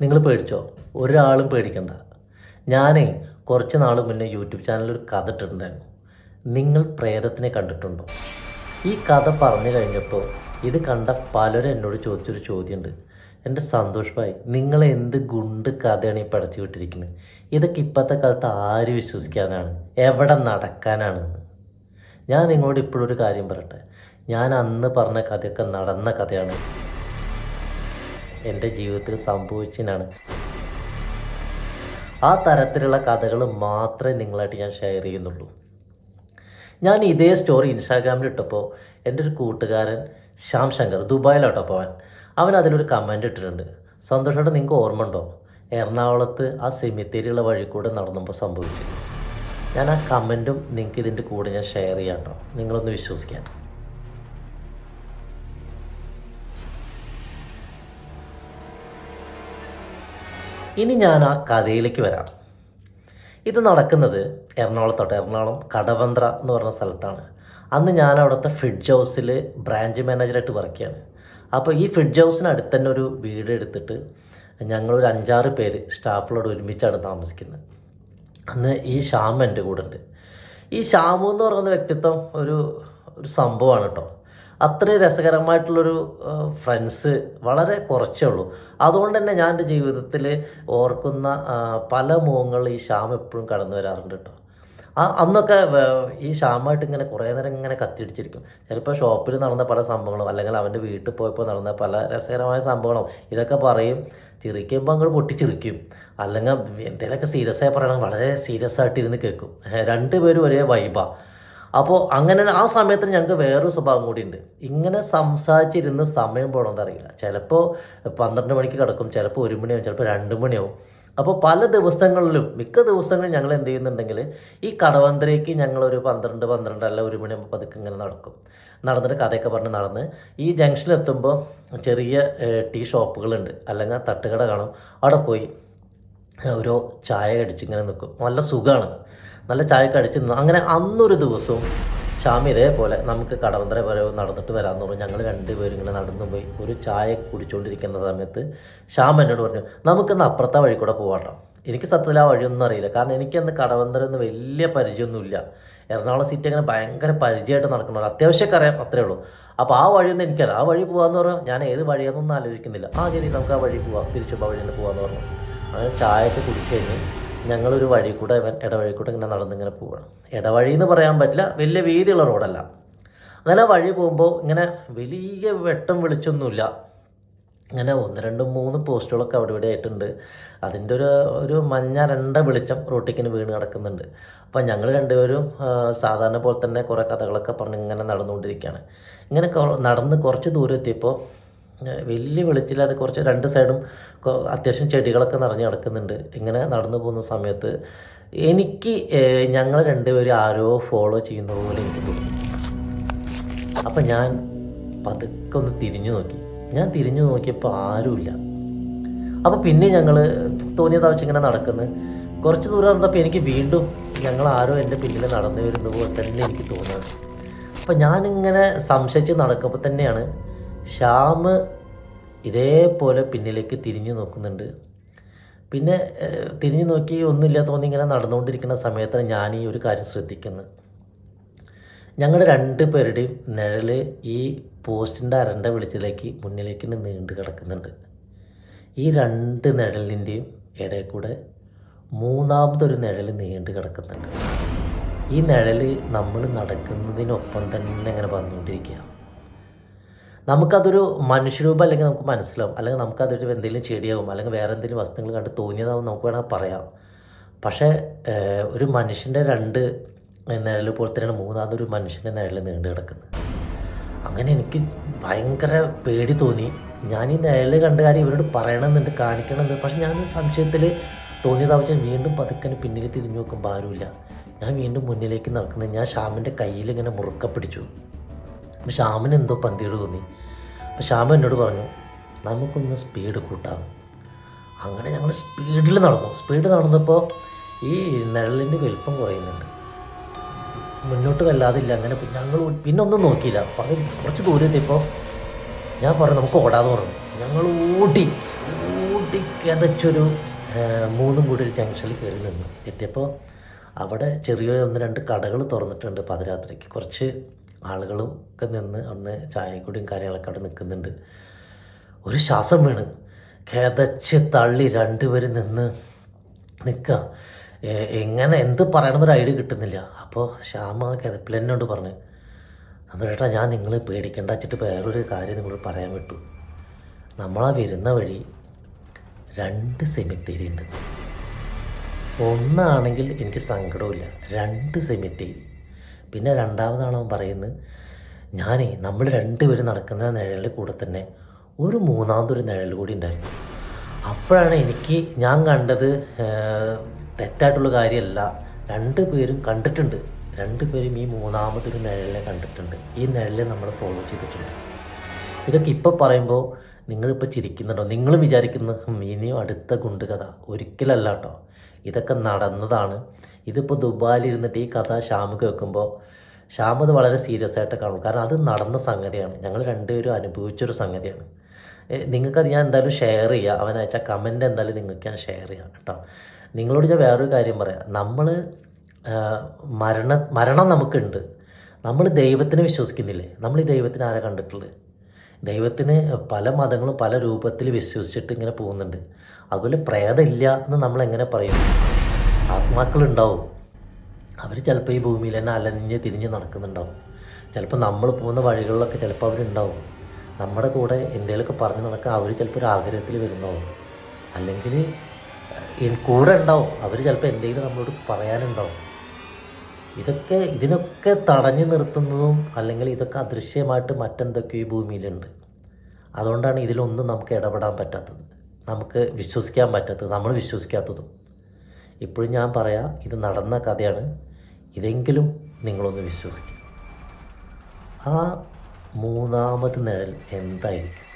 നിങ്ങൾ പേടിച്ചോ? ഒരാളും പേടിക്കണ്ട. ഞാനേ കുറച്ച് നാൾ മുന്നേ യൂട്യൂബ് ചാനലിൽ ഒരു കഥ ഇട്ടിട്ടുണ്ടായിരുന്നു. നിങ്ങൾ പ്രേതത്തിനെ കണ്ടിട്ടുണ്ടോ? ഈ കഥ പറഞ്ഞു കഴിഞ്ഞപ്പോൾ ഇത് കണ്ട പലരും എന്നോട് ചോദിച്ചൊരു ചോദ്യമുണ്ട്. എന്റെ സന്തോഷമായി നിങ്ങൾ എന്ത് ഗുണ്ട് കഥയാണ് ഈ പടച്ചു വിട്ടിരിക്കുന്നത് ഇതൊക്കെ ഇപ്പോഴത്തെ കാലത്ത് ആര് വിശ്വസിക്കാനാണ്? എവിടെ നടക്കാനാണ്? ഞാൻ നിങ്ങളോട് ഇപ്പോഴൊരു കാര്യം പറയട്ടെ. ഞാൻ അന്ന് പറഞ്ഞ കഥയൊക്കെ നടന്ന കഥയാണ് എന്റെ ജീവിതത്തിൽ സംഭവിച്ചതിനാണ് ആ തരത്തിലുള്ള കഥകൾ മാത്രമേ നിങ്ങളായിട്ട് ഞാൻ ഷെയർ ചെയ്യുന്നുള്ളൂ. ഞാൻ ഇതേ സ്റ്റോറി ഇൻസ്റ്റാഗ്രാമിൽ ഇട്ടപ്പോൾ എന്റെ ഒരു കൂട്ടുകാരൻ ശ്യാം ശങ്കർ ദുബായിലോട്ടോ പോവാൻ. അവൻ അതിനൊരു കമന്റ് ഇട്ടിട്ടുണ്ട്. സന്തോഷമായിട്ട് നിങ്ങൾക്ക് ഓർമ്മ ഉണ്ടോ? എറണാകുളത്ത് ആ സെമിത്തേരിയുള്ള വഴി കൂടെ നടന്നപ്പോൾ സംഭവിച്ചു ഞാൻ ആ കമന്റും നിങ്ങൾക്ക് ഇതിന്റെ കൂടെ ഞാൻ ഷെയർ ചെയ്യാം കേട്ടോ. നിങ്ങളൊന്ന് വിശ്വസിക്കാൻ. ഇനി ഞാൻ ആ കഥയിലേക്ക് വരാം. ഇത് നടക്കുന്നത് എറണാകുളത്തോട്ട്. എറണാകുളം കടവന്ത്ര എന്ന് പറഞ്ഞ സ്ഥലത്താണ്. അന്ന് ഞാൻ അവിടുത്തെ ഫ്രിഡ്ജ് ഹൗസിൽ ബ്രാഞ്ച് മാനേജറായിട്ട് വർക്ക് ചെയ്യാണ്. അപ്പോൾ ഈ ഫ്രിഡ്ജ് ഹൗസിന് അടുത്ത് തന്നെ ഒരു വീട് എടുത്തിട്ട് ഞങ്ങളൊരു അഞ്ചാറ് പേര് സ്റ്റാഫുകളോട് ഒരുമിച്ചാണ് താമസിക്കുന്നത്. അന്ന് ഈ ശ്യാം എന്റെ കൂടെ ഉണ്ട് ഈ ശ്യാമു എന്ന് പറയുന്ന വ്യക്തിത്വം ഒരു ഒരു സംഭവമാണ് കേട്ടോ അത്രയും രസകരമായിട്ടുള്ളൊരു ഫ്രണ്ട്സ് വളരെ കുറച്ചേ ഉള്ളൂ. അതുകൊണ്ട് തന്നെ ഞാൻ എന്റെ ജീവിതത്തിൽ ഓർക്കുന്ന പല മുഖങ്ങൾ ഈ ശ്യാം എപ്പോഴും കടന്നു വരാറുണ്ട് കേട്ടോ ആ അന്നൊക്കെ ഈ ശ്യാമായിട്ട് ഇങ്ങനെ കുറേ നേരം ഇങ്ങനെ കത്തിടിച്ചിരിക്കും ചിലപ്പോൾ ഷോപ്പിൽ നടന്ന പല സംഭവങ്ങളും അല്ലെങ്കിൽ അവന്റെ വീട്ടിൽ പോയപ്പോൾ നടന്ന പല രസകരമായ സംഭവങ്ങളും ഇതൊക്കെ പറയും. ചിരിക്കുമ്പോൾ അങ്ങോട്ട് പൊട്ടിച്ചിരിക്കും. അല്ലെങ്കിൽ എന്തെങ്കിലുമൊക്കെ സീരിയസ് ആയി പറയണം വളരെ സീരിയസ് ആയിട്ട് ഇരുന്ന് കേൾക്കും. രണ്ടുപേരും ഒരേ വൈബാ അപ്പോൾ അങ്ങനെ ആ സമയത്ത് ഞങ്ങൾക്ക് വേറൊരു സ്വഭാവം കൂടിയുണ്ട്. ഇങ്ങനെ സംസാരിച്ചിരുന്ന് സമയം പോകണമെന്ന് അറിയില്ല. ചിലപ്പോൾ പന്ത്രണ്ട് മണിക്ക് കിടക്കും ചിലപ്പോൾ ഒരു മണിയാവും ചിലപ്പോൾ രണ്ട് മണിയാവും. അപ്പോൾ പല ദിവസങ്ങളിലും മിക്ക ദിവസങ്ങളിലും ഞങ്ങൾ എന്ത് ചെയ്യുന്നുണ്ടെങ്കിൽ ഈ കടവന്തരയ്ക്ക് ഞങ്ങളൊരു പന്ത്രണ്ട് പന്ത്രണ്ട് അല്ല ഒരു മണിയാകുമ്പോൾ പതുക്കെ ഇങ്ങനെ നടക്കും. നടന്നിട്ട് കഥയൊക്കെ പറഞ്ഞ് നടന്ന് ഈ ജംഗ്ഷനിൽ എത്തുമ്പോൾ ചെറിയ ടീ ഷോപ്പുകളുണ്ട്. അല്ലെങ്കിൽ തട്ടുകട കാണും. അവിടെ പോയി ഓരോ ചായ കടിച്ച് ഇങ്ങനെ നിൽക്കും നല്ല സുഖമാണ് നല്ല ചായ കടിച്ച് നിന്നു. അങ്ങനെ അന്നൊരു ദിവസവും ഷാമി ഇതേപോലെ നമുക്ക് കടവന്തര വരെ നടന്നിട്ട് വരാമെന്ന് പറഞ്ഞു. ഞങ്ങൾ രണ്ടുപേരും ഇങ്ങനെ നടന്നു പോയി. ഒരു ചായ കുടിച്ചുകൊണ്ടിരിക്കുന്ന സമയത്ത് ഷാം എന്നോട് പറഞ്ഞു നമുക്കിന്ന് അപ്പുറത്തെ വഴി കൂടെ പോവാട്ടോ എനിക്ക് സത്യത്തിൽ ആ വഴിയൊന്നും അറിയില്ല. കാരണം എനിക്കന്ന് കടവന്തര ഒന്നും വലിയ പരിചയമൊന്നുമില്ല എറണാകുളം സിറ്റി അങ്ങനെ ഭയങ്കര പരിചയമായിട്ട് നടക്കണമല്ലോ അത്യാവശ്യമൊക്കെ അറിയാം അത്രേ ഉള്ളൂ. അപ്പോൾ ആ വഴിയൊന്നും എനിക്കറിയാം ആ വഴി പോകാമെന്ന് പറഞ്ഞാൽ ഞാൻ ഏത് വഴിയാണെന്നൊന്നും ആലോചിക്കുന്നില്ല. ആ ശരി നമുക്ക് ആ വഴി പോവാം. തിരിച്ചു വഴി തന്നെ പോകാമെന്ന് പറഞ്ഞു. അങ്ങനെ ചായയൊക്കെ കുടിച്ച് കഴിഞ്ഞ് ഞങ്ങളൊരു വഴി കൂടെ ഇടവഴി കൂടെ ഇങ്ങനെ നടന്നിങ്ങനെ പോവുകയാണ് ഇടവഴി എന്ന് പറയാൻ പറ്റില്ല വലിയ വീതിയുള്ള റോഡല്ല. അങ്ങനെ വഴി പോകുമ്പോൾ ഇങ്ങനെ വലിയ വെട്ടം വിളിച്ചൊന്നുമില്ല. ഇങ്ങനെ ഒന്ന് രണ്ട് മൂന്ന് പോസ്റ്റുകളൊക്കെ അവിടെ ഇവിടെ ആയിട്ടുണ്ട്. അതിന്റെ ഒരു ഒരു മഞ്ഞ രണ്ട വെളിച്ചം റോട്ടിക്കിന് വീണ് കിടക്കുന്നുണ്ട്. അപ്പം ഞങ്ങൾ രണ്ടുപേരും സാധാരണ പോലെ തന്നെ കുറേ കഥകളൊക്കെ പറഞ്ഞ് ഇങ്ങനെ നടന്നുകൊണ്ടിരിക്കുകയാണ്. ഇങ്ങനെ നടന്ന് കുറച്ച് ദൂരം എത്തിയപ്പോൾ വലിയ അത് കുറച്ച് രണ്ട് സൈഡും അത്യാവശ്യം ചെടികളൊക്കെ നിറഞ്ഞ് കിടക്കുന്നുണ്ട് ഇങ്ങനെ നടന്നു പോകുന്ന സമയത്ത് എനിക്ക് ഞങ്ങൾ രണ്ടുപേരും ആരോ ഫോളോ ചെയ്യുന്ന പോലെ എനിക്ക് തോന്നി. അപ്പം ഞാൻ പതുക്കെ ഒന്ന് തിരിഞ്ഞു നോക്കി. ഞാൻ തിരിഞ്ഞു നോക്കിയപ്പോൾ ആരുമില്ല. അപ്പോൾ പിന്നെ ഞങ്ങൾ തോന്നിയത് ആവശ്യം ഇങ്ങനെ നടക്കുന്നു. കുറച്ച് ദൂരം നടന്നപ്പോൾ എനിക്ക് വീണ്ടും ഞങ്ങൾ ആരോ എന്റെ പിന്നിൽ നടന്നു വരുന്ന പോലെ തന്നെ എനിക്ക് തോന്നുന്നത് അപ്പം ഞാനിങ്ങനെ സംശയിച്ച് നടക്കുമ്പോൾ തന്നെയാണ് ശ്യാം ഇതേപോലെ പിന്നിലേക്ക് തിരിഞ്ഞു നോക്കുന്നുണ്ട്. പിന്നെ തിരിഞ്ഞു നോക്കി ഒന്നുമില്ല തോന്നി ഇങ്ങനെ നടന്നുകൊണ്ടിരിക്കുന്ന സമയത്താണ് ഞാൻ ഈ ഒരു കാര്യം ശ്രദ്ധിക്കുന്നത്. ഞങ്ങളുടെ രണ്ട് പേരുടെയും നിഴൽ ഈ പോസ്റ്റിന്റെ അരണ്ട വെളിച്ചത്തിലേക്ക് മുന്നിലേക്ക് നീണ്ടു കിടക്കുന്നുണ്ട്. ഈ രണ്ട് നിഴലിന്റെയും ഇടയിൽ കൂടെ മൂന്നാമതൊരു നിഴൽ നീണ്ടു കിടക്കുന്നുണ്ട്. ഈ നിഴൽ നമ്മൾ നടക്കുന്നതിനൊപ്പം തന്നെ ഇങ്ങനെ വന്നുകൊണ്ടിരിക്കുക നമുക്കതൊരു മനുഷ്യരൂപം അല്ലെങ്കിൽ നമുക്ക് മനസ്സിലാവും. അല്ലെങ്കിൽ നമുക്കതൊരു എന്തെങ്കിലും ചെടിയാവും അല്ലെങ്കിൽ വേറെ എന്തെങ്കിലും വസ്തുക്കൾ കണ്ട് തോന്നിയതാവും നമുക്ക് വേണമെങ്കിൽ പറയാം. പക്ഷേ ഒരു മനുഷ്യന്റെ രണ്ട് നിഴൽ പോലെ തന്നെയാണ് മൂന്നാമതൊരു മനുഷ്യന്റെ നിഴൽ നീണ്ടു കിടക്കുന്നത്. അങ്ങനെ എനിക്ക് ഭയങ്കര പേടി തോന്നി. ഞാൻ ഈ നിഴൽ കണ്ട കാര്യം ഇവരോട് പറയണമെന്നുണ്ട് കാണിക്കണമെന്നുണ്ട്. പക്ഷെ ഞാൻ സംശയത്തിൽ തോന്നിയതാവശ്യം വീണ്ടും പതുക്കന് പിന്നിൽ തിരിഞ്ഞു നോക്കുമ്പോൾ ആരുമില്ല. ഞാൻ വീണ്ടും മുന്നിലേക്ക് നടക്കുന്നത് ഞാൻ ഷാമിന്റെ കയ്യിൽ ഇങ്ങനെ മുറുക്ക പിടിച്ചു. അപ്പോൾ ഷാമിന് എന്തോ പന്തിയോട് തോന്നി. അപ്പം ശ്യാമ എന്നോട് പറഞ്ഞു നമുക്കൊന്ന് സ്പീഡ് കൂട്ടാം. അങ്ങനെ ഞങ്ങൾ സ്പീഡിൽ നടന്നു. സ്പീഡ് നടന്നപ്പോൾ ഈ നിഴലിന്റെ വലിപ്പം കുറയുന്നുണ്ട്. മുന്നോട്ട് വല്ലാതില്ല അങ്ങനെ ഞങ്ങൾ പിന്നെ ഒന്നും നോക്കിയില്ല. പറഞ്ഞു കുറച്ച് ദൂരം എത്തിയപ്പോൾ ഞാൻ പറഞ്ഞു നമുക്ക് ഓടാതെ പറഞ്ഞു. ഞങ്ങൾ ഓടി ഓടി കിതച്ചൊരു മൂന്നും കൂടി ഒരു ജംഗ്ഷനിൽ കയറി നിന്നു. എത്തിയപ്പോൾ അവിടെ ചെറിയൊരു ഒന്ന് രണ്ട് കടകൾ തുറന്നിട്ടുണ്ട് പാതിരാത്രിക്ക് കുറച്ച് ആളുകളും ഒക്കെ നിന്ന് അന്ന് ചായക്കുടിയും കാര്യങ്ങളൊക്കെ അവിടെ നിൽക്കുന്നുണ്ട്. ഒരു ശ്വാസം വീണ്. കേതച്ച് തള്ളി രണ്ടുപേരും നിന്ന് നിൽക്കുക. എങ്ങനെ എന്ത് പറയണമെന്നൊരു ഐഡിയ കിട്ടുന്നില്ല. അപ്പോൾ ശ്യാമ കിതപ്പിൽ എന്നോട് പറഞ്ഞു അന്നേട്ടാ ഞാൻ നിങ്ങൾ പേടിക്കേണ്ട. വെച്ചിട്ട് വേറൊരു കാര്യം നിങ്ങൾ പറയാൻ വിട്ടു. നമ്മളാ വരുന്ന വഴി രണ്ട് സെമിത്തേരി ഉണ്ട്. ഒന്നാണെങ്കിൽ എനിക്ക് സങ്കടമില്ല രണ്ട് സെമിത്തേരി പിന്നെ രണ്ടാമതാണ് അവൻ പറയുന്നത് ഞാനേ നമ്മൾ രണ്ടുപേരും നടക്കുന്ന നിഴലിന്റെ കൂടെ തന്നെ ഒരു മൂന്നാമതൊരു നിഴൽ കൂടി ഉണ്ടായിരുന്നു. അപ്പോഴാണ് എനിക്ക് ഞാൻ കണ്ടത് തെറ്റായിട്ടുള്ള കാര്യമല്ല. രണ്ട് പേരും കണ്ടിട്ടുണ്ട്. രണ്ട് പേരും ഈ മൂന്നാമതൊരു നിഴലിനെ കണ്ടിട്ടുണ്ട്. ഈ നിഴലിനെ നമ്മൾ ഫോളോ ചെയ്തിട്ടുണ്ട്. ഇതൊക്കെ ഇപ്പോൾ പറയുമ്പോൾ നിങ്ങളിപ്പോൾ ചിരിക്കുന്നുണ്ടോ? നിങ്ങൾ വിചാരിക്കുന്ന "ഉം, ഇനിയും അടുത്ത ഗുണ്ടുകഥ. ഒരിക്കലല്ല കേട്ടോ ഇതൊക്കെ നടന്നതാണ്. ഇതിപ്പോൾ ദുബായിൽ ഇരുന്നിട്ട് ഈ കഥ ഷാമുക്ക് വെക്കുമ്പോൾ ഷാം അത് വളരെ സീരിയസ് ആയിട്ട് കാണും. കാരണം അത് നടന്ന സംഗതിയാണ്. ഞങ്ങൾ രണ്ടുപേരും അനുഭവിച്ചൊരു സംഗതിയാണ്. നിങ്ങൾക്കത് ഞാൻ എന്തായാലും ഷെയർ ചെയ്യുക അവൻ അയച്ച കമന്റ് എന്തായാലും നിങ്ങൾക്ക് ഞാൻ ഷെയർ ചെയ്യാം കേട്ടോ. നിങ്ങളോട് ഞാൻ വേറൊരു കാര്യം പറയാം. നമ്മൾ മരണ മരണം നമുക്കുണ്ട്. നമ്മൾ ദൈവത്തിനെ വിശ്വസിക്കുന്നില്ലേ? നമ്മൾ ഈ ദൈവത്തിന് ആരെ കണ്ടിട്ടുള്ളത്? ദൈവത്തിന് പല മതങ്ങളും പല രൂപത്തിൽ വിശ്വസിച്ചിട്ട് ഇങ്ങനെ പോകുന്നുണ്ട്. അതുപോലെ പ്രേതമില്ല എന്ന് നമ്മൾ എങ്ങനെ പറയും? ആത്മാക്കളുണ്ടാവും. അവർ ചിലപ്പോൾ ഈ ഭൂമിയിൽ തന്നെ അലഞ്ഞ് തിരിഞ്ഞ് നടക്കുന്നുണ്ടാവും. ചിലപ്പോൾ നമ്മൾ പോകുന്ന വഴികളിലൊക്കെ ചിലപ്പോൾ അവരുണ്ടാവും. നമ്മുടെ കൂടെ എന്തെങ്കിലുമൊക്കെ പറഞ്ഞ് നടക്കാൻ അവർ ചിലപ്പോൾ ഒരു ആഗ്രഹത്തിൽ വരുന്നതാവും അല്ലെങ്കിൽ കൂടെ ഉണ്ടാവും. അവർ ചിലപ്പോൾ എന്തെങ്കിലും നമ്മളോട് പറയാനുണ്ടാവും. ഇതൊക്കെ ഇതിനൊക്കെ തടഞ്ഞു നിർത്തുന്നതും അല്ലെങ്കിൽ ഇതൊക്കെ അദൃശ്യമായിട്ട് മറ്റെന്തൊക്കെയോ ഈ ഭൂമിയിലുണ്ട്. അതുകൊണ്ടാണ് ഇതിലൊന്നും നമുക്ക് ഇടപെടാൻ പറ്റാത്തത്. നമുക്ക് വിശ്വസിക്കാൻ പറ്റാത്തത്. നമ്മൾ വിശ്വസിക്കാത്തതും. ഇപ്പോഴും ഞാൻ പറയാം ഇത് നടന്ന കഥയാണ്. ഇതെങ്കിലും നിങ്ങളൊന്ന് വിശ്വസിക്കുക. ആ മൂന്നാമത് നിഴൽ എന്തായിരിക്കും?